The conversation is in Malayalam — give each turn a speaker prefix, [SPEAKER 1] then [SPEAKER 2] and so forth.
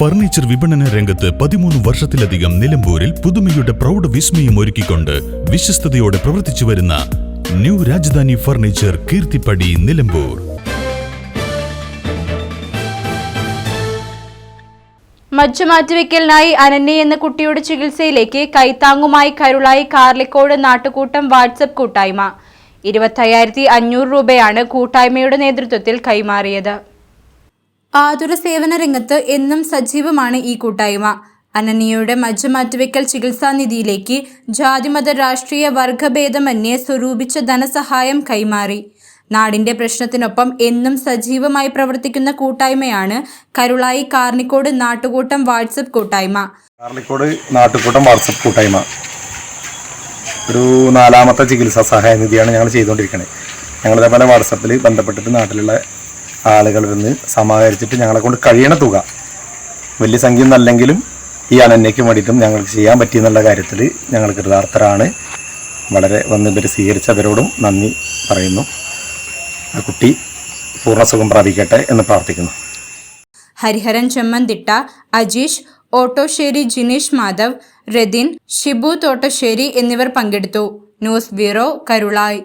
[SPEAKER 1] ഫർണിച്ചർ വിപണന രംഗത്ത് പതിമൂന്ന് വർഷത്തിലധികം നിലമ്പൂരിൽ പുതുമയുടെ പ്രൗഢ വിസ്മയം ഒരുക്കിക്കൊണ്ട് വിശ്വസ്തയോടെ പ്രവർത്തിച്ചു വരുന്ന ന്യൂ രാജധാനി ഫർണിച്ചർ കീർത്തിപ്പടി നിലമ്പൂർ.
[SPEAKER 2] മജ്ജ മാറ്റിവെക്കലിനായി അനന്യ എന്ന കുട്ടിയുടെ ചികിത്സയിലേക്ക് കൈത്താങ്ങുമായി കരുളായി കാർലിക്കോട് നാട്ടുകൂട്ടം വാട്സപ്പ് കൂട്ടായ്മ. ഇരുപത്തയ്യായിരത്തി അഞ്ഞൂറ് രൂപയാണ് കൂട്ടായ്മയുടെ നേതൃത്വത്തിൽ കൈമാറിയത്. ആതുര സേവന രംഗത്ത് എന്നും സജീവമാണ് ഈ കൂട്ടായ്മ. അനനിയുടെ മജ്ജ മാറ്റിവെക്കൽ ചികിത്സാ നിധിയിലേക്ക് ജാതിമത രാഷ്ട്രീയ വർഗഭേദമന്യേ സ്വരൂപിച്ച ധനസഹായം കൈമാറി. നാടിന്റെ പ്രശ്നത്തിനൊപ്പം എന്നും സജീവമായി പ്രവർത്തിക്കുന്ന കൂട്ടായ്മയാണ് കരുളായി കാർണിക്കോട് നാട്ടുകൂട്ടം വാട്സപ്പ് കൂട്ടായ്മ.
[SPEAKER 3] കാർണിക്കോട് നാട്ടുകൂട്ടം വാട്സപ്പ് കൂട്ടായ്മ. ഒരു നാലാമത്തെ ചികിത്സാ സഹായ നിധിയാണ് ഞങ്ങൾ ചെയ്തുകൊണ്ടിരിക്കുന്നത് ഞങ്ങൾ ഇതേപോലെ വാട്സപ്പിൽ ബന്ധപ്പെട്ടിട്ട് നാട്ടിലുള്ള ആളുകളിൽ നിന്ന് സമാഹരിച്ചിട്ട് ഞങ്ങളെ കൊണ്ട് കഴിയണ തുക. വലിയ സംഖ്യ ഒന്നല്ലെങ്കിലും ഈ അനന്യയ്ക്ക് വേണ്ടിയിട്ടും ഞങ്ങൾക്ക് ചെയ്യാൻ പറ്റിയെന്നുള്ള കാര്യത്തിൽ ഞങ്ങൾ കൃതാർത്ഥരാണ്. വളരെ വന്ന് ഇവർ സ്വീകരിച്ച അവരോടും നന്ദി പറയുന്നു. ആ കുട്ടി പൂർണസുഖം പ്രാപിക്കട്ടെ എന്ന് പ്രാർത്ഥിക്കുന്നു.
[SPEAKER 2] ഹരിഹരൻ ചെമ്മന്തിട്ട അജീഷ് ഓട്ടോശ്ശേരി ജിനീഷ് മാധവ് രതിൻ ഷിബു തോട്ടശ്ശേരി എന്നിവർ പങ്കെടുത്തു. News bureau Karulai.